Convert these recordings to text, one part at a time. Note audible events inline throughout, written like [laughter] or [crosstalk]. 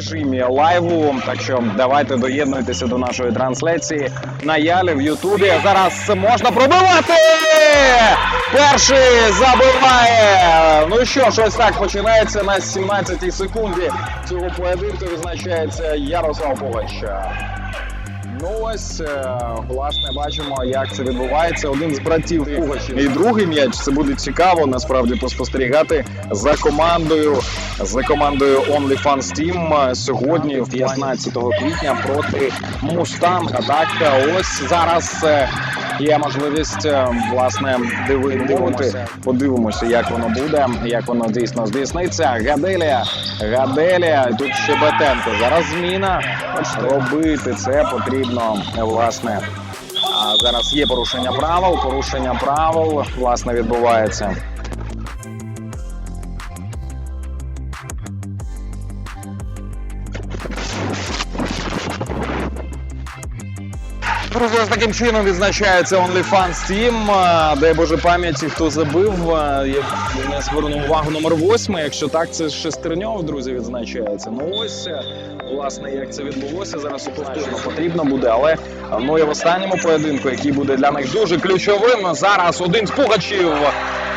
режимі лайву. Так що давайте доєднуйтеся до нашої трансляції на Ялі в Ютубі. Зараз можна пробивати! Перший забиває. Ну що щось ось так починається на 17-й секунді цього поєдинку. Відзначається Ярослав Погач. Ну ось, е, власне, бачимо, як це відбувається. Один з братів Пугачів. І другий м'яч. Це буде цікаво насправді поспостерігати за командою за командою OnlyFans Team сьогодні, 15 квітня, проти Мустанга. Так, ось зараз е, є можливість е, власне диви- дивити. Подивимося, як воно буде, як воно дійсно здійсниться. Гаделія, Гаделія, тут ще Бетенко. Зараз зміна. Робити це потрібно власне. А зараз є порушення правил. Порушення правил власне відбувається. Друзі, ось таким чином відзначається OnlyFans Team. Дай Боже пам'яті, хто забив. Я не звернув увагу номер 8. Якщо так, це Шестерньов, друзі, відзначається. Ну ось, е, власне, як це відбулося, зараз повторно потрібно буде. Але ну і в останньому поєдинку, який буде для них дуже ключовим. Зараз один з пугачів.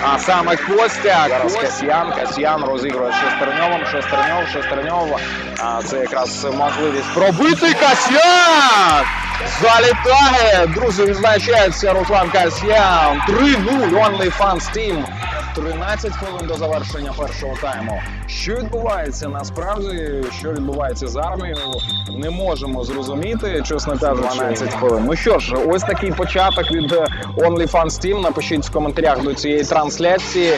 А саме Костя, зараз Касьян, Касьян розігрує Шестерньовим, Шестерньов, Шестерньов. А це якраз можливість пробити Касьян! Залітає! Друзі, відзначається Руслан Касьян. 3-0 OnlyFans Team. 13 хвилин до завершення першого тайму. Що відбувається насправді? Що відбувається з армією? Не можемо зрозуміти, чесно кажучи. 12 хвилин. Ну що ж, ось такий початок від е, OnlyFans Team. Напишіть в коментарях до цієї трансляції.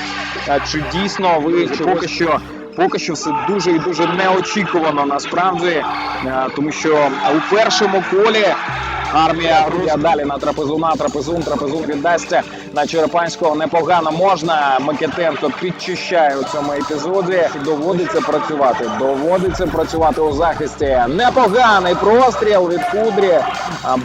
Чи дійсно ви поки що Поки що все дуже і дуже неочікувано насправді, е, тому що у першому колі армія рухає далі на трапезуна, трапезун, трапезун віддасться на Черепанського непогано можна. Микитенко підчищає у цьому епізоді. Доводиться працювати. Доводиться працювати у захисті. Непоганий простріл від Кудрі.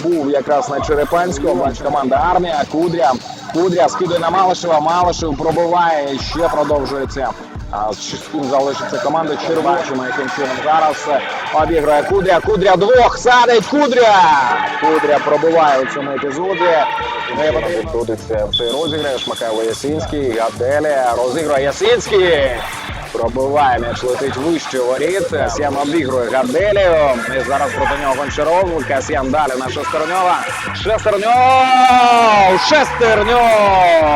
Був якраз на Черепанського. Команда армія. Кудря. Кудря скидує на Малишева. Малишев пробиває. Ще продовжується. А з шістим залишиться команда Червачима, яким чином зараз е, обіграє Кудря. Кудря двох садить Кудря. Кудря пробиває у цьому епізоді. Не відбудеться в цей розіграш. Михайло Ясинський, Гаделя розігрує Ясинський. Пробиває м'яч летить вище воріт. Касьян обігрує Гаделію. І зараз проти нього Гончаров. Касьян далі на Шестерньова. Шестерньов! Шестерньов!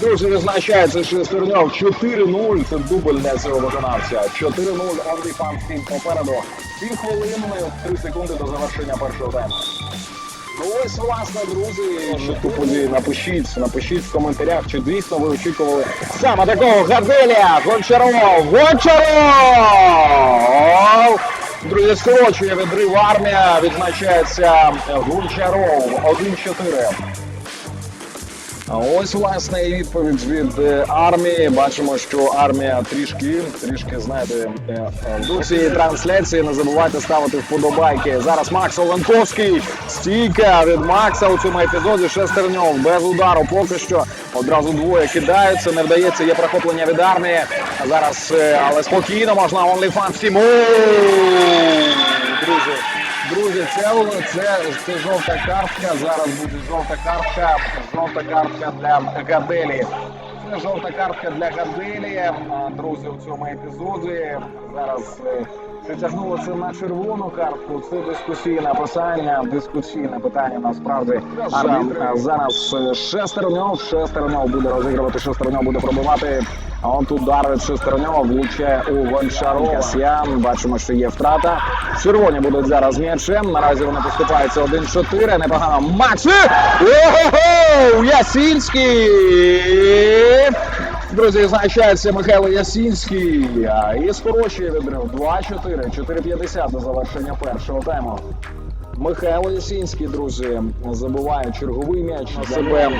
Дуже відзначається Шестерньов 4-0. Це дубль для цього виконавця. 4-0 OnlyFans Team попереду. Пів хвилини, 3 секунди до завершення першого тайму. Ну ось, власне, друзі, що тупо напишіть, напишіть в коментарях, чи дійсно ви очікували саме такого Гаделя, Гончаров, Гончаров! Друзі, скорочує відрив армія, відзначається Гончаров 1-4. А ось власне і відповідь від е, армії. Бачимо, що армія трішки, трішки знаєте, е, е, до цієї трансляції. Не забувайте ставити вподобайки. Зараз Макс Оленковський. Стійка від Макса у цьому епізоді. Шестерньов без удару. Поки що одразу двоє кидаються. Не вдається. Є прохоплення від армії. Зараз, але спокійно можна OnlyFans. О! Друзі. Друзі, це, це, це жовта картка. Зараз буде жовта картка. Жовта картка для Гаделі. Це жовта картка для Гаделі. Друзі, у цьому епізоді. Зараз е, притягнуло це на червону картку. Це дискусійне питання. Дискусійне питання насправді. А, а зараз е, Шестерньов. Шестерньов буде розігрувати. Шестерньов буде пробивати. А он тут удар Шестерньова влучає у Гончарова. Касьян. Бачимо, що є втрата. Червоні будуть зараз м'ячем. Наразі вони поступаються 1-4. Непогано. Макс! Ого! Ясінський! Друзі, відзначається Михайло Ясінський. І скорочує відрив 2-4. 4-50 до завершення першого тайму. Михайло Ясінський, друзі, забуває черговий м'яч себе.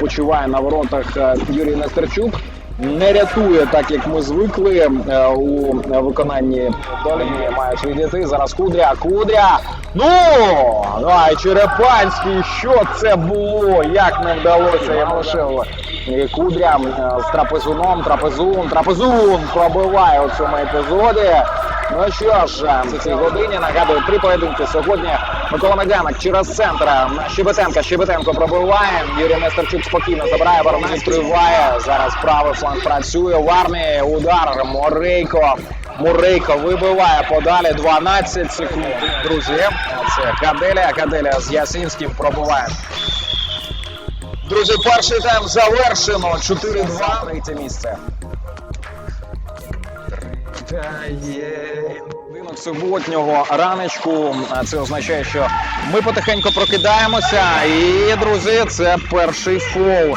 Почуває на воротах Юрій Нестерчук. Не рятує, так як ми звикли е, у виконанні долі. Мають відійти. Зараз Кудря. Кудря. Ну! Ай, Черепанський, що це було? Як не вдалося йому лишив. І Кудря е, з трапезуном, трапезун, трапезун пробиває у цьому епізоді. Ну що ж, е, в цій годині нагадую три поєдинки сьогодні. Микола Медяник через центр. Щебетенка. Щебетенко пробиває. Юрій Нестерчук спокійно забирає. Воронець відкриває. Зараз правий фланг працює в армії. Удар. Морейко. Мурейко вибиває подалі 12 секунд. Друзі, це Каделя. Каделя з Ясинським пробиває. Друзі, перший тайм завершено. 4-2. Третє місце. Ринок суботнього раночку. Це означає, що ми потихеньку прокидаємося. І, друзі, це перший фол.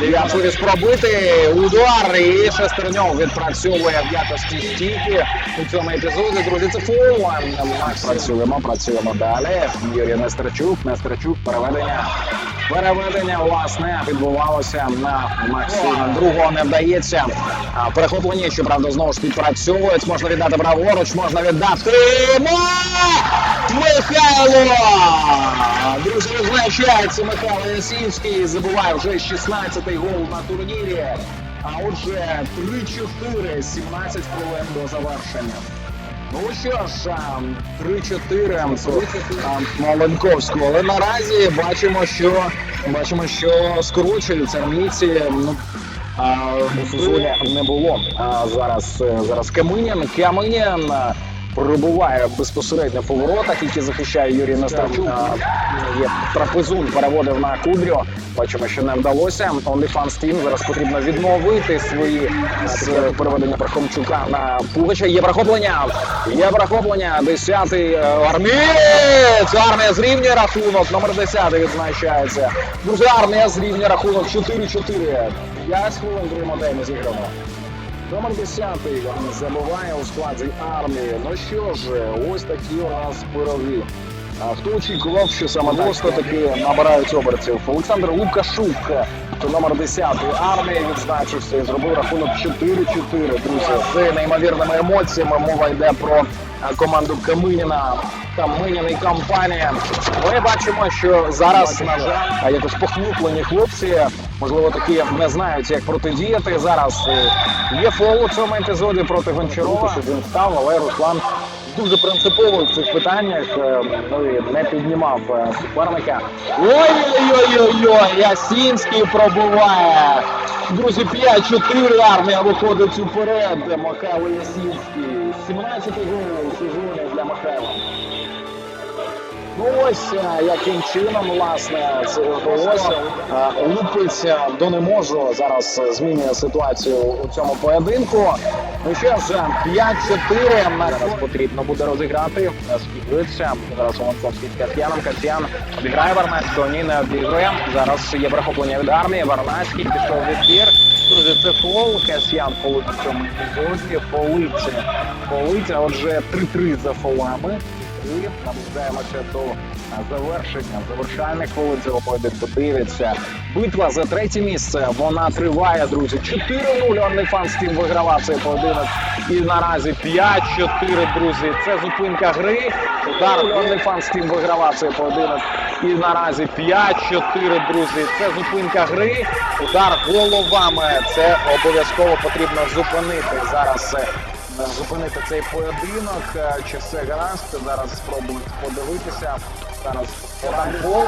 Дев'ятий пробити. Удар і шестерньов відпрацьовує в якості стійки у цьому епізоді. Друзі, це фол. Працюємо, працюємо далі. Юрій Нестерчук, Нестерчук, переведення. Переведення власне відбувалося на Максима. Другого не вдається. Перехоплення, щоправда, знову ж підпрацьовують. Можна віддати праворуч, можна віддати. Михайло! Друзі, визначається Михайло Ясінський. Забуває вже 16-й гол на турнірі. А отже, 3-4, 17 хвилин до завершення. Ну що ж, 3-4 а, Маленковського. Але наразі бачимо, що бачимо, що скорочуються армійці. Ну, сезоні не було. А зараз, е, зараз Каминян. Каминян пробуває безпосередньо по воротах, які захищає Юрій Нестерчук. Є трапезун переводив на Кудрю. Бачимо, що не вдалося. OnlyFans Team зараз потрібно відновити свої переведення Пархомчука на Пугача. Є прохоплення. Є прохоплення. Десятий е, армієць. Армія зрівнює рахунок. Номер 10 відзначається. Друзі, армія зрівнює рахунок 4-4. 5 хвилин другому таймі зіграно. Номер 10 забуває у складі армії. Ну що ж, ось такі у нас пироги. Хто очікував, що саме просто таки набирають обертів? Олександр Лукашук, то номер 10 армії відзначився і зробив рахунок 4-4. Друзі, з неймовірними емоціями мова йде про команду Каминіна. Каминін і компанія. Ми бачимо, що зараз на жаль якось похнуплені хлопці, можливо, такі не знають, як протидіяти. Зараз е, є фол у цьому епізоді проти Гончарова, він став, але Руслан дуже принципово в цих питаннях е, ну, не піднімав е, суперника. Ой-ой-ой-ой! Ясінський пробуває. Друзі, 5-4 армія виходить уперед. Михайло Ясінський. 17-й гол сезону для Михайла. Ну ось е, яким чином власне це вдалося. Е, е, до не можу зараз змінює ситуацію у цьому поєдинку. Ну що ж, 5-4 зараз потрібно буде розіграти. Спігується зараз Ланковський з Касьяном. Касьян обіграє Варнацького, ні не обігрує. Зараз є прохоплення від армії. Варнацький пішов в ефір. Друзі, це фол. Касьян фолить у цьому епізоді. Фолить. А Отже, 3-3 за фолами. І наближаємося до завершення завершальних хвилин цього поєдинку. Дивиться. Битва за третє місце. Вона триває, друзі. 4-0 OnlyFans Team вигравав цей поєдинок. І наразі 5-4, друзі. Це зупинка гри. Удар OnlyFans Team вигравав цей поєдинок. І наразі 5-4, друзі. Це зупинка гри. Удар головами. Це обов'язково потрібно зупинити зараз. Е, зупинити цей поєдинок. Е, Чи все гаразд? Зараз спробують подивитися. Зараз гол.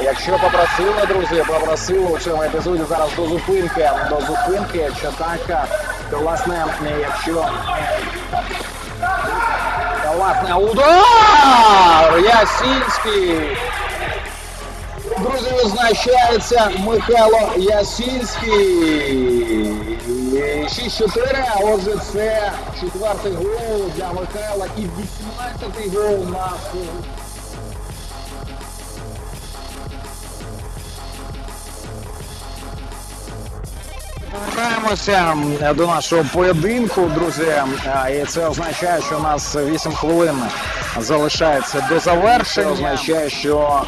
Якщо попросили, друзі, попросили у цьому епізоді зараз до зупинки. До зупинки, чи так, то власне, якщо та, власне удар! Ясінський! Друзі, визначається Михайло Ясінський. 6-4, отже, це четвертий гол для Михайла і 18-й гол на Повертаємося до нашого поєдинку, друзі. І це означає, що у нас 8 хвилин залишається до завершення. Це означає, що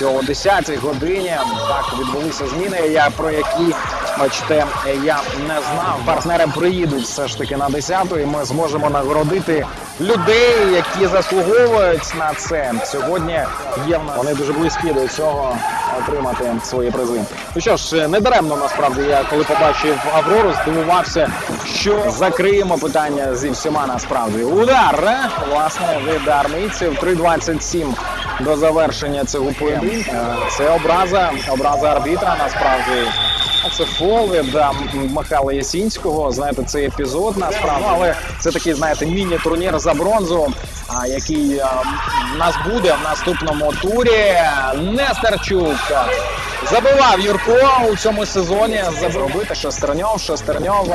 що о 10-й годині так відбулися зміни. Я про які бачите, я не знав. Партнери приїдуть все ж таки на 10-ту, і ми зможемо нагородити людей, які заслуговують на це. Сьогодні є в нас вони дуже близькі до цього отримати свої призи. Ну що ж, не даремно насправді я коли побачив Аврору, здивувався, що закриємо питання зі всіма насправді. Удар е, власне від армійців 3.27 до завершення цього поєдинку. Е, Це образа, образа арбітра насправді. А Це фол від е, Михайла Ясінського. Знаєте, цей епізод насправді, але це такий, знаєте, міні-турнір за бронзу, а, який е, в нас буде в наступному турі. Нестерчук забивав Юрко у цьому сезоні. Забити Шестерньов, Шестерньов.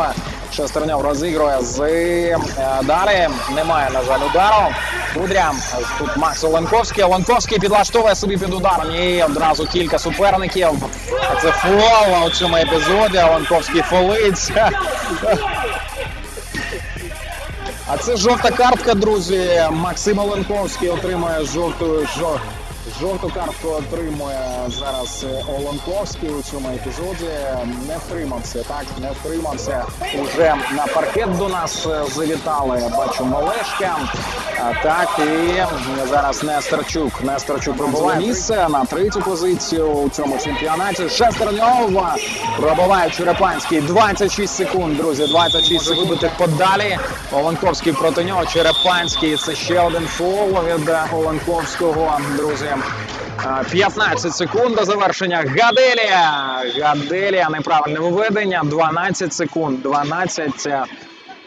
Шестерньов розігрує з е, Дари. Немає, на жаль, удару. Кудря. Тут Макс Оленковський. Оленковський підлаштовує собі під ударом. І одразу кілька суперників. Це фол у цьому епізоді. Оленковський фолиться. А це жовта картка, друзі. Максим Оленковський отримує жовту жо- жовту картку. Отримує зараз е, Оленковський у цьому епізоді. Не втримався, так не втримався. Уже на паркет до нас е, завітали. Бачу Малешка. Так і зараз Нестерчук. Нестерчук пробуває місце на третю позицію у цьому чемпіонаті. Шестерньов пробиває Черепанський. 26 секунд, друзі. 26 секунд вибитих подалі. Оленковський проти нього. Черепанський. Це ще один фол від Оленковського, друзі. А, 15 секунд до завершення. Гаделія. Гаделія. Неправильне виведення. 12 секунд. 12.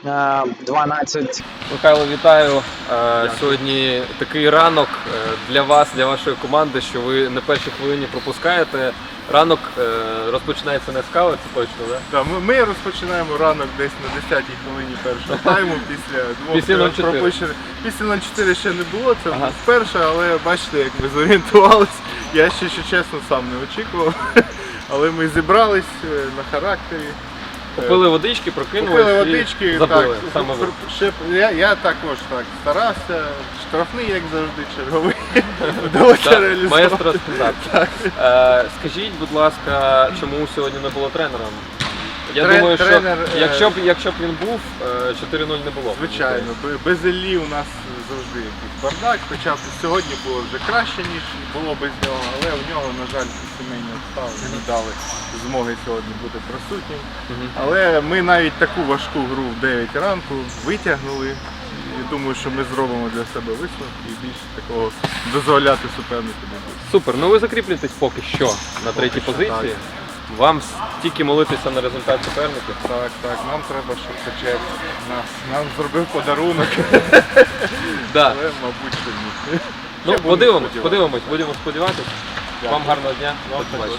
Е, 12 Михайло, вітаю. Е, Сьогодні такий ранок е, для вас, для вашої команди, що ви на першій хвилині пропускаєте. Ранок е, розпочинається не з кави, це точно, да? Да, ми, ми розпочинаємо ранок десь на 10-й хвилині першого тайму після двох Після е, 0-4. пропущених. Після 04 ще не було, це Ага. ага. але бачите, як ви зорієнтувались. Я ще, що чесно, сам не очікував. [laughs] Але ми зібрались е, на характері. Попили водички, прокинулись Купили і водички, забили. так, Саме ви. ще, я, я також так старався, штрафний, як завжди, черговий. [laughs] Вдалося реалізувати. Маестро стандарт. [laughs] Е, Скажіть, будь ласка, чому сьогодні не було тренера? Я Трен- думаю, що тренер, е, якщо б якщо б він був, е, 4-0 не було. б, Звичайно, бе- без Іллі у нас завжди якийсь бардак, хоча б сьогодні було вже краще, ніж було без нього, але у нього, на жаль, сімейні не дали змоги сьогодні бути присутнім. Але ми навіть таку важку гру в 9 ранку витягнули. І думаю, що ми зробимо для себе висновки і більше такого дозволяти супернику не буде. Супер, ну ви закріплюєтесь поки що на третій що позиції. Вам тільки молитися на результат суперників. Так, так, нам треба, щоб Качев нас нам зробив подарунок, [laughs] Да. але мабуть що ні. Ну, подивимось, подивимось, будемо сподіватися. Вам гарного дня. Вам До побачення.